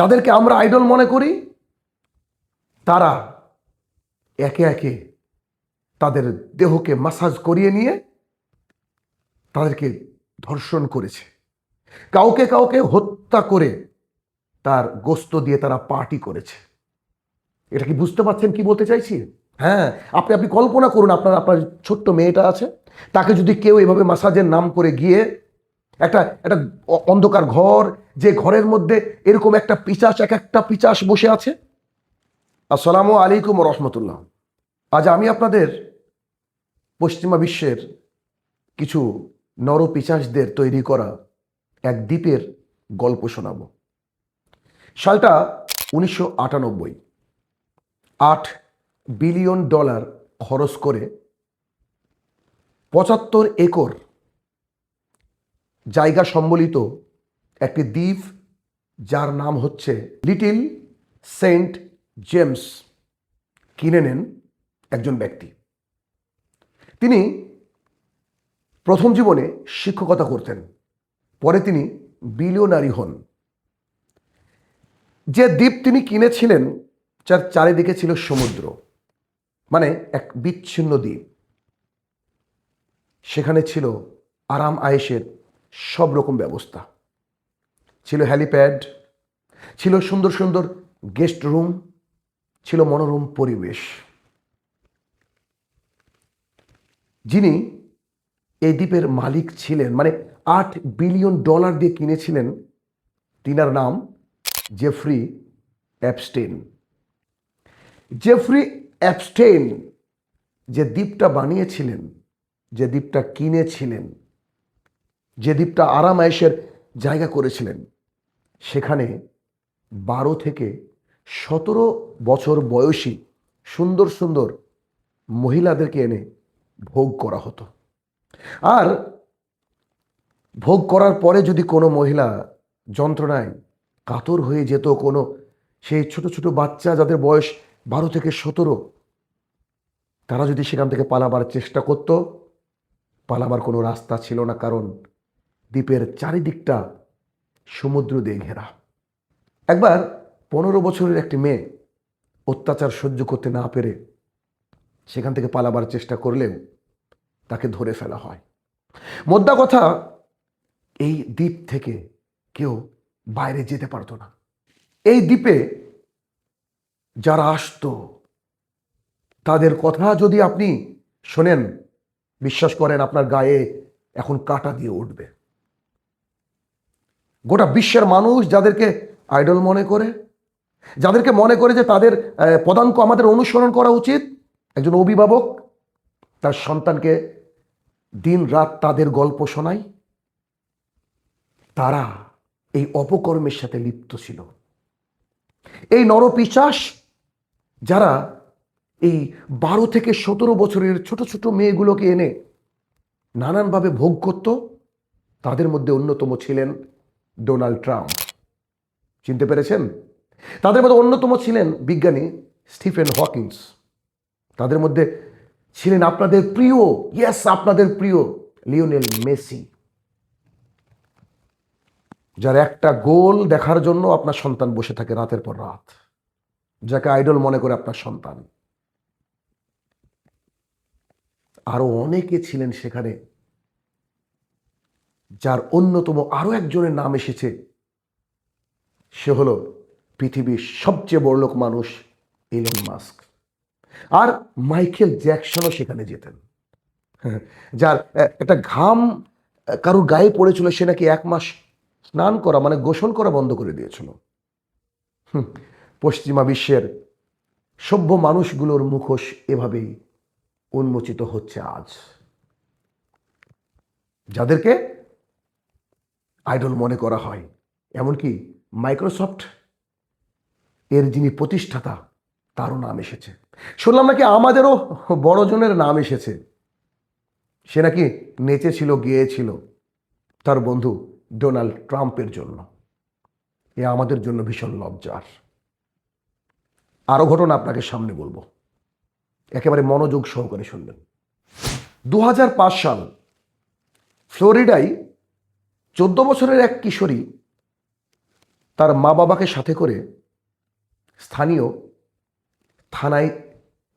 যাদেরকে আমরা আইডল মনে করি, তারা একে একে তাদের দেহকে মাসাজ করিয়ে নিয়ে তাদেরকে ধর্ষণ করেছে। কাউকে কাউকে হত্যা করে তার গোস্ত দিয়ে তারা পার্টি করেছে। এটা কি বুঝতে পারছেন কি বলতে চাইছি? হ্যাঁ আপনি আপনি কল্পনা করুন আপনার আপনার ছোট্ট মেয়েটা আছে, তাকে যদি কেউ এভাবে মাসাজের নাম করে গিয়ে একটা একটা অন্ধকার ঘর, যে ঘরের মধ্যে এরকম একটা পিচাস, এক একটা পিচাস বসে আছে। আসসালামু আলাইকুম রহমতুল্লাহ। আজ আমি আপনাদের পশ্চিমা বিশ্বের কিছু নর নরপিচাসদের তৈরি করা এক দ্বীপের গল্প শোনাব। সালটা উনিশশো আটানব্বই। আট বিলিয়ন ডলার খরচ করে পঁচাত্তর একর জায়গা সম্বলিত একটি দ্বীপ, যার নাম হচ্ছে লিটিল সেন্ট জেমস। কিনে নেন একজন ব্যক্তি। তিনি প্রথম জীবনে শিক্ষকতা করতেন, পরে তিনি বিলিয়নারি হন। যে দ্বীপ তিনি কিনেছিলেন, যার চারিদিকে ছিল সমুদ্র মানে এক বিচ্ছিন্ন দ্বীপ। সেখানে ছিল আরাম আয়েসের সব রকম ব্যবস্থা। ছিল হ্যালিপ্যাড ছিল সুন্দর সুন্দর গেস্ট রুম ছিল মনোরম পরিবেশ। যিনি এই দ্বীপের মালিক ছিলেন মানে আট বিলিয়ন ডলার দিয়ে কিনেছিলেন, তিনার নাম জেফ্রি অ্যাপস্টেন জেফ্রি অ্যাপস্টেন যে দ্বীপটা বানিয়েছিলেন, যে দ্বীপটা কিনেছিলেন যে দ্বীপটা আরাম আয়েসের জায়গা করেছিলেন, সেখানে বারো থেকে সতেরো বছর বয়সী সুন্দর সুন্দর মহিলাদেরকে এনে ভোগ করা হতো। আর ভোগ করার পরে যদি কোনো মহিলা যন্ত্রণায় কাতর হয়ে যেত, কোনো সেই ছোট ছোট বাচ্চা যাদের বয়স বারো থেকে সতেরো, তারা যদি সেখান থেকে পালাবার চেষ্টা করত, পালাবার কোনো রাস্তা ছিল না, কারণ দ্বীপের চারিদিকটা সমুদ্র দিয়ে ঘেরা। একবার পনেরো বছরের একটি মেয়ে অত্যাচার সহ্য করতে না পেরে সেখান থেকে পালাবার চেষ্টা করলেও তাকে ধরে ফেলা হয়। মোদ্দা কথা, এই দ্বীপ থেকে কেউ বাইরে যেতে পারতো না। এই দ্বীপে যারা আসতো, তাদের কথা যদি আপনি শোনেন, বিশ্বাস করেন আপনার গায়ে এখন কাটা দিয়ে উঠবে। গোটা বিশ্বের মানুষ যাদেরকে আইডল মনে করে, যাদেরকে মনে করে যে তাদের পদাঙ্ক আমাদের অনুসরণ করা উচিত, একজন অভিভাবক, তার সন্তানকে দিন রাত তাদের গল্প শোনায় তারা এই অপকর্মের সাথে লিপ্ত ছিল। এই নরপিচাস যারা এই বারো থেকে সতেরো বছরের ছোট ছোট মেয়েগুলোকে এনে নানানভাবে ভোগ করত, তাদের মধ্যে অন্যতম ছিলেন ডোনাল্ড ট্রাম্প চিনতে পেরেছেন? তাদের মধ্যে অন্যতম ছিলেন বিজ্ঞানী স্টিফেন হকিংস তাদের মধ্যে ছিলেন আপনাদের প্রিয় ইয়েস আপনাদের প্রিয় লিওনেল মেসি যার একটা গোল দেখার জন্য আপনার সন্তান বসে থাকে রাতের পর রাত। যাকে আইডল মনে করে আপনার সন্তান। আরও অনেকে ছিলেন সেখানে যার অন্যতম আরও একজনের নাম এসেছে, সে হলো পৃথিবীর সবচেয়ে বড়লোক মানুষ ইলন মাস্ক আর মাইকেল জ্যাকসনও সেখানে যেতেন। যার একটা ঘাম কারোর গায়ে পড়েছিল, সে নাকি এক মাস স্নান করা মানে গোসল করা বন্ধ করে দিয়েছিল। পশ্চিমা বিশ্বের সভ্য মানুষগুলোর মুখোশ এভাবেই উন্মোচিত হচ্ছে আজ। যাদেরকে আইডল মনে করা হয়। এমনকি মাইক্রোসফট এর যিনি প্রতিষ্ঠাতা, তারও নাম এসেছে। শুনলাম নাকি আমাদেরও বড়জনের নাম এসেছে। সে নাকি নেচেছিল, গিয়েছিল তার বন্ধু ডোনাল্ড ট্রাম্পের জন্য। এ আমাদের জন্য ভীষণ লজ্জার। আরও ঘটনা আপনাকে সামনে বলব। একেবারে মনোযোগ সহকারে শুনবেন। দু হাজার পাঁচ সাল ফ্লোরিডায় চোদ্দ বছরের এক কিশোরী তার মা বাবাকে সাথে করে স্থানীয় থানায়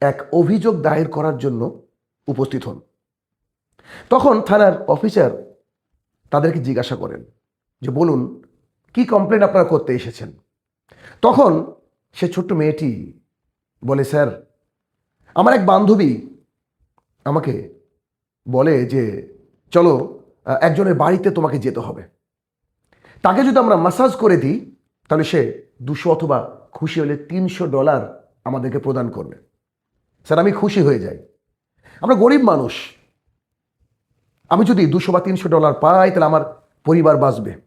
এক অভিযোগ দায়ের করার জন্য উপস্থিত হন। তখন থানার অফিসার তাদেরকে জিজ্ঞাসা করেন যে, বলুন, কি কমপ্লেন আপনারা করতে এসেছেন? তখন সে ছোট্ট মেয়েটি বলে, স্যার, আমার এক বান্ধবী আমাকে বলে যে, চলো একজনের বাড়িতে তোমাকে যেতে হবে। তাকে যদি আমরা মাসাজ করে দিই, তাহলে সে দুশো অথবা খুশি হলে তিনশো ডলার আমাদেরকে প্রদান করবে। স্যার, আমি খুশি হয়ে যাই। আমরা গরিব মানুষ। আমি যদি দুশো বা তিনশো ডলার পাই, তাহলে আমার পরিবার বাঁচবে।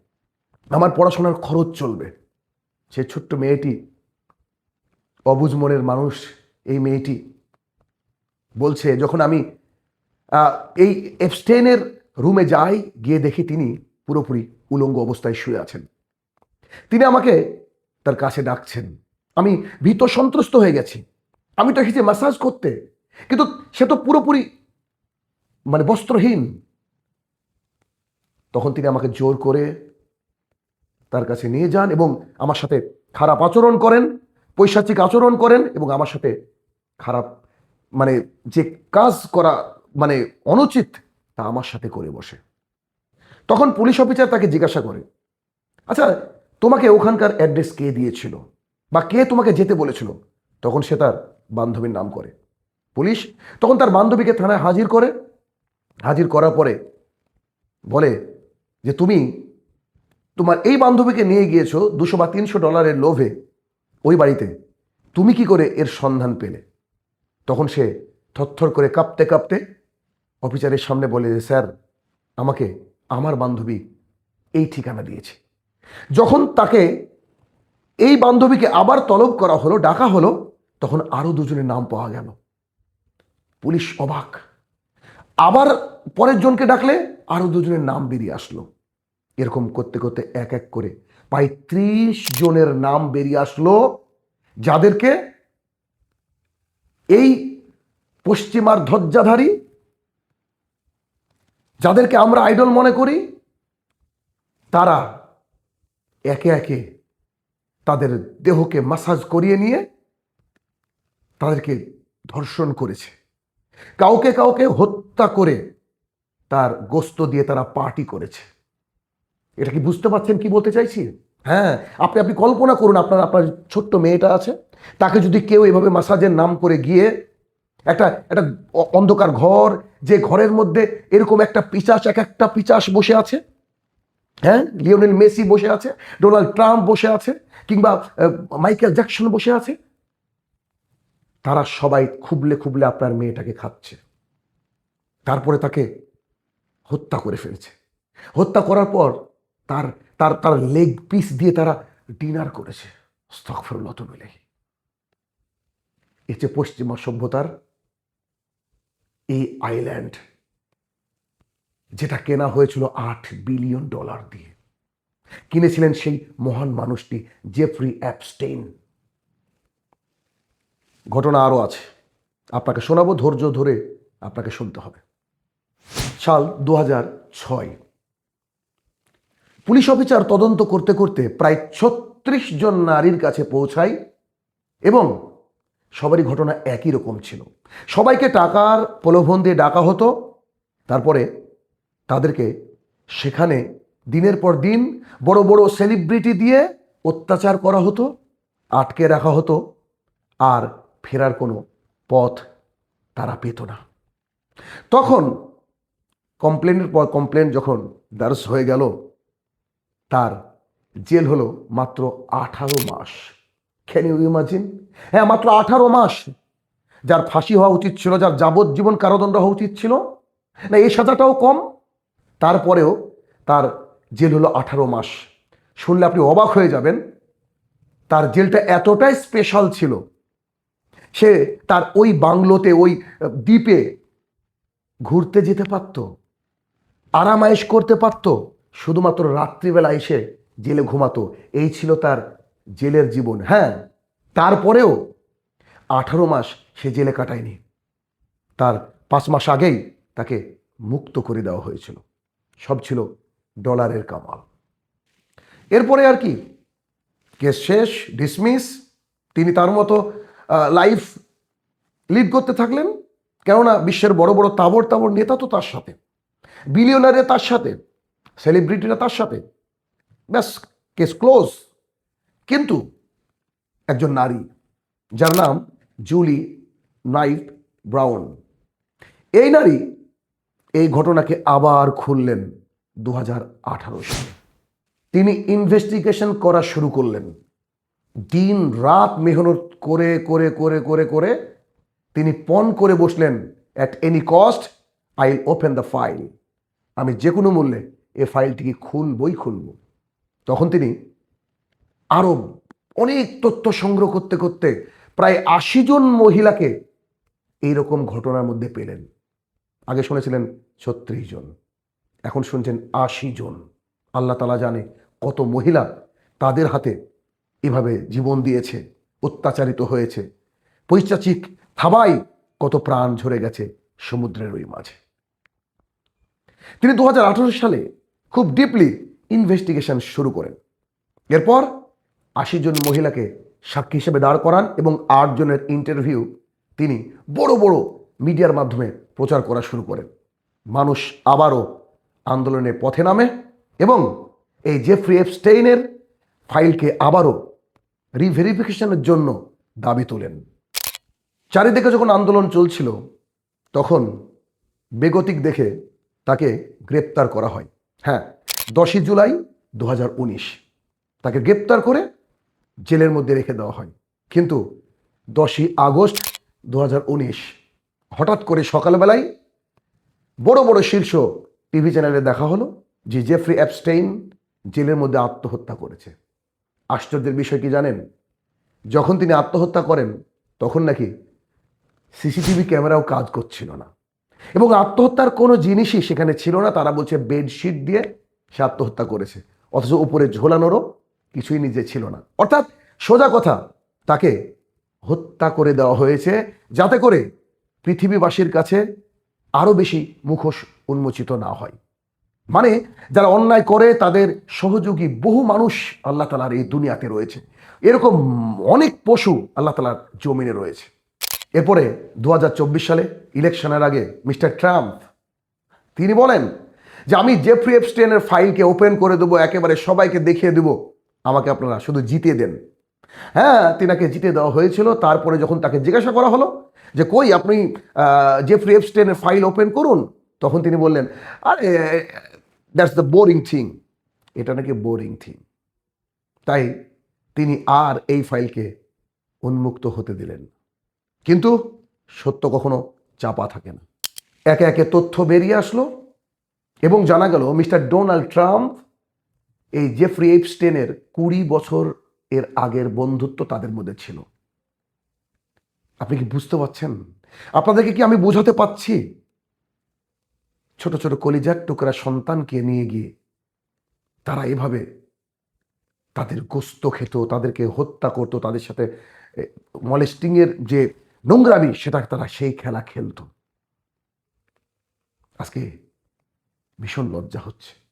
আমার পড়াশোনার খরচ চলবে। সে ছোট্ট মেয়েটি, অবুজ মনের মানুষ, এই মেয়েটি বলছে, যখন আমি এই এফস্টেনের রুমে যাই, গিয়ে দেখি তিনি পুরোপুরি উলঙ্গ অবস্থায় শুয়ে আছেন। তিনি আমাকে তার কাছে ডাকছেন। আমি ভীত সন্ত্রস্ত হয়ে গেছি। আমি তো এসেছি ম্যাসাজ করতে। কিন্তু সে তো পুরোপুরি মানে বস্ত্রহীন। তখন তিনি আমাকে জোর করে তার কাছে নিয়ে যান এবং আমার সাথে খারাপ আচরণ করেন, পৈশাচিক আচরণ করেন এবং আমার সাথে খারাপ মানে যে কাজ করা মানে অনুচিত তা আমার সাথে করে বসে। তখন পুলিশ অফিসার তাকে জিজ্ঞাসা করে আচ্ছা তোমাকে ওখানকার অ্যাড্রেস কে দিয়েছিল বা কে তোমাকে যেতে বলেছিল? তখন সে তার বান্ধবীর নাম করে। পুলিশ তখন তার বান্ধবীকে থানায় হাজির করে। হাজির করার পরে বলে যে, তুমি তোমার এই বান্ধবীকে নিয়ে গিয়েছো দুশো বা তিনশো ডলারের লোভে ওই বাড়িতে। তুমি কি করে এর সন্ধান পেলে? তখন সে থরথর করে কাঁপতে কাঁপতে অফিসারের সামনে বলে যে, স্যার, আমাকে আমার বান্ধবী এই ঠিকানা দিয়েছে। যখন তাকে এই বান্ধবীকে আবার তলব করা হলো, ডাকা হলো, তখন আরও দুজনের নাম পাওয়া গেল। পুলিশ অবাক। আবার পরের জনকে ডাকলে আরও দুজনের নাম বেরিয়ে আসলো। এরকম করতে করতে এক এক করে প্রায় ত্রিশ জনের নাম বেরিয়ে আসলো, যাদেরকে এই পশ্চিমার ধ্বজাধারী যাদেরকে আমরা আইডল মনে করি, তারা একে একে তাদের দেহকে মাসাজ করিয়ে নিয়ে তাদেরকে ধর্ষণ করেছে। কাউকে কাউকে হত্যা করে তার গোস্ত দিয়ে তারা পার্টি করেছে। এটা কি বুঝতে পারছেন কি বলতে চাইছি? হ্যাঁ আপনি আপনি কল্পনা করুন আপনার আপনার ছোট্ট মেয়েটা আছে, তাকে যদি কেউ এভাবে মাসাজের নাম করে গিয়ে একটা একটা অন্ধকার ঘর, যে ঘরের মধ্যে এরকম একটা পিচাস, এক একটা পিচাস বসে আছে। হ্যাঁ? লিওনেল মেসি বসে আছে, ডোনাল্ড ট্রাম্প বসে আছে, কিংবা মাইকেল জ্যাকসন বসে আছে। তারা সবাই খুবলে খুবলে আপনার মেয়েটাকে খাচ্ছে। তারপরে তাকে হত্যা করে ফেলছে। হত্যা করার পর তার তার তার লেগ পিস দিয়ে তারা ডিনার করেছে। স্তকফরুল্লাহ মিলে এ যে পশ্চিমা সভ্যতার এই আইল্যান্ড যেটা কেনা হয়েছিল আট বিলিয়ন ডলার দিয়ে। কিনেছিলেন সেই মহান মানুষটি জেফ্রি অ্যাপস্টেইন ঘটনা আরও আছে। আপনাকে শোনাবো, ধৈর্য ধরে আপনাকে শুনতে হবে। সাল দু ছয়। পুলিশ অফিসার তদন্ত করতে করতে প্রায় ছত্রিশ জন নারীর কাছে পৌঁছায় এবং সবারই ঘটনা একই রকম ছিল। সবাইকে টাকার প্রলোভন দিয়ে ডাকা হতো, তারপরে তাদেরকে সেখানে দিনের পর দিন বড় বড় সেলিব্রিটি দিয়ে অত্যাচার করা হতো, আটকে রাখা হতো, আর ফেরার কোনো পথ তারা পেত না। তখন কমপ্লেনের পর কমপ্লেন যখন দার্স হয়ে গেল, তার জেল হলো মাত্র আঠারো মাস। ক্যান ইউ ইমাজিন হ্যাঁ মাত্র আঠারো মাস। যার ফাঁসি হওয়া উচিত ছিল, যার যাবজ্জীবন কারাদণ্ড হওয়া উচিত ছিল, না, এই সাজাটাও কম। তারপরেও তার জেল হলো আঠারো মাস। শুনলে আপনি অবাক হয়ে যাবেন, তার জেলটা এতটাই স্পেশাল ছিল। সে তার ওই বাংলোতে, ওই দ্বীপে ঘুরতে যেতে পারত, আরামায়েশ করতে পারত, শুধুমাত্র রাত্রিবেলা এসে জেলে ঘুমাতো। এই ছিল তার জেলের জীবন হ্যাঁ। তারপরেও আঠারো মাস সে জেলে কাটায়নি। তার পাঁচ মাস আগেই তাকে মুক্ত করে দেওয়া হয়েছিল। সব ছিল ডলারের কামাল। এরপরে আর কি? কেস শেষ ডিসমিস তিনি তার মতো লাইফ লিড করতে থাকলেন। কেননা বিশ্বের বড় বড় তাবর তাবর নেতা তো তার সাথে। বিলিয়নারে তার সাথে। সেলিব্রিটিরা তার সাথে। ব্যাস কেস ক্লোজ কিন্তু একজন নারী, যার নাম জুলি নাইফ ব্রাউন। এই নারী এই ঘটনাকে আবার খুললেন দু হাজার সালে। তিনি ইনভেস্টিগেশন করা শুরু করলেন। দিন রাত মেহনত করে করে করে করে করে তিনি পণ করে বসলেন at any cost I open the file আমি যে কোনো মূল্যে এ ফাইলটিকে খুলবই খুলব। তখন তিনি আরও অনেক তথ্য সংগ্রহ করতে করতে প্রায় আশি জন মহিলাকে এইরকম ঘটনার মধ্যে পেলেন। আগে শুনেছিলেন ছত্রিশ জন, এখন শুনছেন আশি জন। আল্লাহ তালা জানে কত মহিলা তাদের হাতে এভাবে জীবন দিয়েছে, অত্যাচারিত হয়েছে। পৈশাচিক থাবাই কত প্রাণ ঝরে গেছে সমুদ্রের ওই মাঝে। তিনি দু হাজার আঠেরো সালে খুব ডিপলি ইনভেস্টিগেশন শুরু করেন। এরপর আশি জন মহিলাকে সাক্ষী হিসেবে দাঁড় করান এবং আট জনের ইন্টারভিউ তিনি বড় বড় মিডিয়ার মাধ্যমে প্রচার করা শুরু করেন। মানুষ আবারও আন্দোলনে পথে নামে এবং এই জেফ্রি এফস্টেইনের ফাইলকে আবারও রিভেরিফিকেশনের জন্য দাবি তোলেন। চারিদিকে যখন আন্দোলন চলছিল, তখন বেগতিক দেখে তাকে গ্রেপ্তার করা হয়। হ্যাঁ দশই জুলাই দু হাজার উনিশ। তাকে গ্রেপ্তার করে জেলের মধ্যে রেখে দেওয়া হয়। কিন্তু দশই আগস্ট দু হাজার উনিশ হঠাৎ করে সকালবেলায় বড় বড় শীর্ষ টিভি চ্যানেলে দেখা হলো যে জেফ্রি অ্যাপস্টেইন জেলের মধ্যে আত্মহত্যা করেছে। আশ্চর্যের বিষয় কি জানেন? যখন তিনি আত্মহত্যা করেন, তখন নাকি সিসিটিভি ক্যামেরাও কাজ করছিল না। এবং আত্মহত্যার কোনো জিনিসই সেখানে ছিল না, তারা বলছে বেডশিট দিয়ে সে আত্মহত্যা করেছে। অথচ উপরে ঝোলানোরও কিছুই নিজে ছিল না। অর্থাৎ সোজা কথা, তাকে হত্যা করে দেওয়া হয়েছে যাতে করে পৃথিবীবাসীর কাছে আরও বেশি মুখোশ উন্মোচিত না হয়। মানে যারা অন্যায় করে, তাদের সহযোগী বহু মানুষ আল্লাহ তালার এই দুনিয়াতে রয়েছে। এরকম অনেক পশু আল্লাহ তালার জমিনে রয়েছে। এরপরে দু হাজার চব্বিশ সালে ইলেকশনের আগে মিস্টার ট্রাম্প, তিনি বলেন যে, আমি জেফ্রি এপস্টেনের ফাইলকে ওপেন করে দেবো, একেবারে সবাইকে দেখিয়ে দেবো আমাকে আপনারা শুধু জিতে দেন। হ্যাঁ তিনাকে জিতে দেওয়া হয়েছিল, তারপরে যখন তাকে জিজ্ঞাসা করা হলো যে, কই আপনি জেফ্রি এপস্টেনের ফাইল ওপেন করুন? তখন তিনি বললেন, আরে দ্যাটস দ্য বোরিং থিং এটা নাকি বোরিং থিং তাই তিনি আর এই ফাইলকে উন্মুক্ত হতে দিলেন। কিন্তু সত্য কখনো চাপা থাকে না। একে একে তথ্য বেরিয়ে আসলো এবং জানা গেল, মিস্টার ডোনাল্ড ট্রাম্প এই জেফ্রি এপস্টেনের কুড়ি বছর এর আগের বন্ধুত্ব তাদের মধ্যে ছিল। আপনি কি বুঝতে পারছেন? আপনাদেরকে কি আমি বোঝাতে পাচ্ছি ছোট ছোট কলিজার টুকরা সন্তানকে নিয়ে গিয়ে তারা এভাবে তাদের গোস্ত খেত, তাদেরকে হত্যা করত, তাদের সাথে মলেস্টিংয়ের যে নোংরামি, সেটা তারা সেই খেলা খেলতো। আজকে ভীষণ লজ্জা হচ্ছে।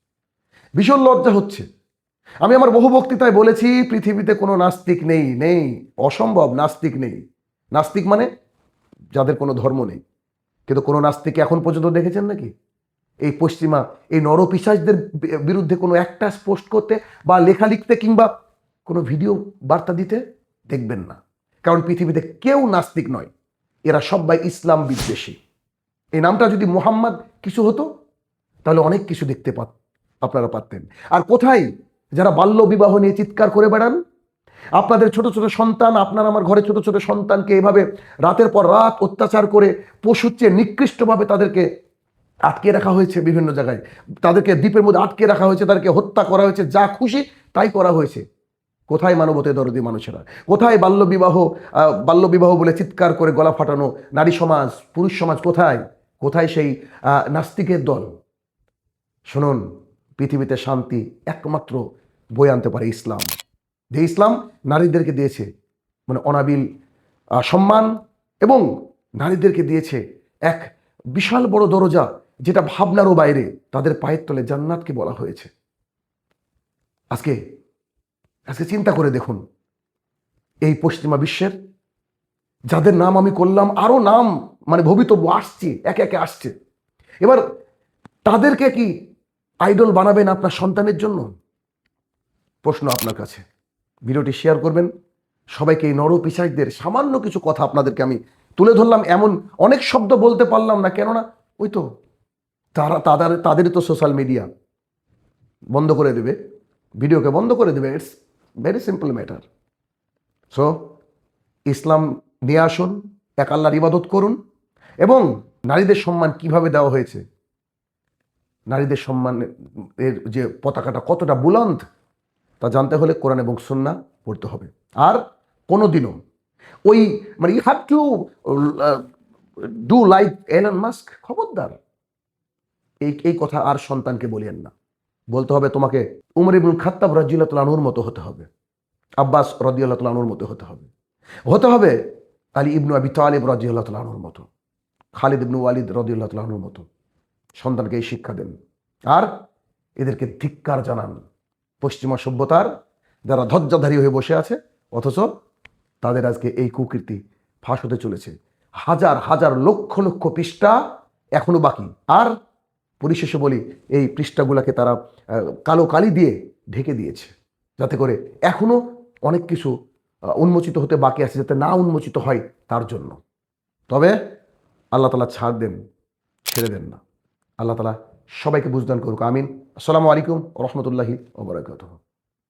ভীষণ লজ্জা হচ্ছে। আমি আমার বহু বক্তৃতায় বলেছি, পৃথিবীতে কোনো নাস্তিক নেই নেই, অসম্ভব নাস্তিক নেই। নাস্তিক মানে যাদের কোনো ধর্ম নেই। কিন্তু কোনো নাস্তিক এখন পর্যন্ত দেখেছেন নাকি? এই পশ্চিমা, এই নরপিসাজদের বিরুদ্ধে কোনো একটা পোস্ট করতে বা লেখা লিখতে কিংবা কোনো ভিডিও বার্তা দিতে দেখবেন না। কারণ পৃথিবীতে কেউ নাস্তিক নয়। এরা সবাই ইসলাম বিদ্বেষী। এই নামটা যদি মোহাম্মদ কিছু হতো, তাহলে অনেক কিছু দেখতে পাত আপনারা পারতেন। আর কোথায়? যারা বাল্য বিবাহ নিয়ে চিৎকার করে বেড়ান? আপনাদের ছোট ছোট সন্তান, আপনার আমার ঘরে ছোট ছোট সন্তানকে এভাবে রাতের পর রাত অত্যাচার করে পশুর চেয়ে নিকৃষ্টভাবে তাদেরকে আটকে রাখা হয়েছে বিভিন্ন জায়গায়। তাদেরকে দ্বীপের মধ্যে আটকে রাখা হয়েছে, তাদেরকে হত্যা করা হয়েছে, যা খুশি তাই করা হয়েছে। কোথায় মানবতে দরদি মানুষেরা? কোথায় বাল্যবিবাহ বাল্যবিবাহ বলে চিৎকার করে গলা ফাটানো নারী সমাজ, পুরুষ সমাজ কোথায়? কোথায় সেই নাস্তিকের দল? শুনুন পৃথিবীতে শান্তি একমাত্র বই আনতে পারে ইসলাম। যে ইসলাম নারীদেরকে দিয়েছে মানে অনাবিল সম্মান, এবং নারীদেরকে দিয়েছে এক বিশাল বড় দরজা, যেটা ভাবনারও বাইরে, তাদের পায়ের তলে জান্নাতকে বলা হয়েছে। আজকে আজকে চিন্তা করে দেখুন, এই পশ্চিমা বিশ্বের, যাদের নাম আমি করলাম, আরও নাম মানে ভবিতব্য আসছে, একে একে আসছে। এবার তাদেরকে কি আইডল বানাবেন আপনার সন্তানের জন্য? প্রশ্ন আপনার কাছে। ভিডিওটি শেয়ার করবেন। সবাইকে এই নরপিসাইদের সামান্য কিছু কথা আপনাদেরকে আমি তুলে ধরলাম। এমন অনেক শব্দ বলতে পারলাম না, কেননা ওই তো তারা, তাদের, তাদেরই তো সোশ্যাল মিডিয়া। বন্ধ করে দেবে। ভিডিওকে বন্ধ করে দেবে। It's very simple matter so Islam নিয়ে আসুন, এক আল্লাহর ইবাদত করুন, এবং নারীদের সম্মান কীভাবে দেওয়া হয়েছে? নারীদের সম্মানের যে পতাকাটা কতটা বুলন্দ, তা জানতে হলে কোরআন এবং সুন্না পড়তে হবে। আর কোনো দিনও ওই মানে you have to do like Elon Musk খবরদার। এই এই কথা আর সন্তানকে বলিয়েন না। বলতে হবে তোমাকে উমর ইবুল খাত্তাব রাজিউল্লাহ তালানুর মতো হতে হবে। আব্বাস রদিউল্লাহ তালানুর মতো হতে হবে। হতে হবে আলী ইবনু আবি তালিব রাজিউল্লাহ তালানুর মতো, খালিদ ইবনু ওয়ালিদ রদিউল্লাহ তালানুর মতো। সন্তানকে এই শিক্ষা দেন। আর এদেরকে ধিক্কার জানান। পশ্চিমা সভ্যতার যারা ধৈর্যধারী হয়ে বসে আছে, অথচ তাদের আজকে এই কুকীর্তি ফাঁস হতে চলেছে। হাজার হাজার লক্ষ লক্ষ পৃষ্ঠা এখনও বাকি। আর পরিশেষে বলি, এই পৃষ্ঠাগুলোকে তারা কালো কালি দিয়ে ঢেকে দিয়েছে। যাতে করে এখনও অনেক কিছু উন্মোচিত হতে বাকি আছে, যাতে না উন্মোচিত হয় তার জন্য। তবে আল্লাহ তালা ছাড় দেন, ছেড়ে দেন না। আল্লাহ তালা সবাইকে বুঝদান করুক আমিন। আসসালামু আলাইকুম রহমতুল্লাহি ওবরাকাতুহ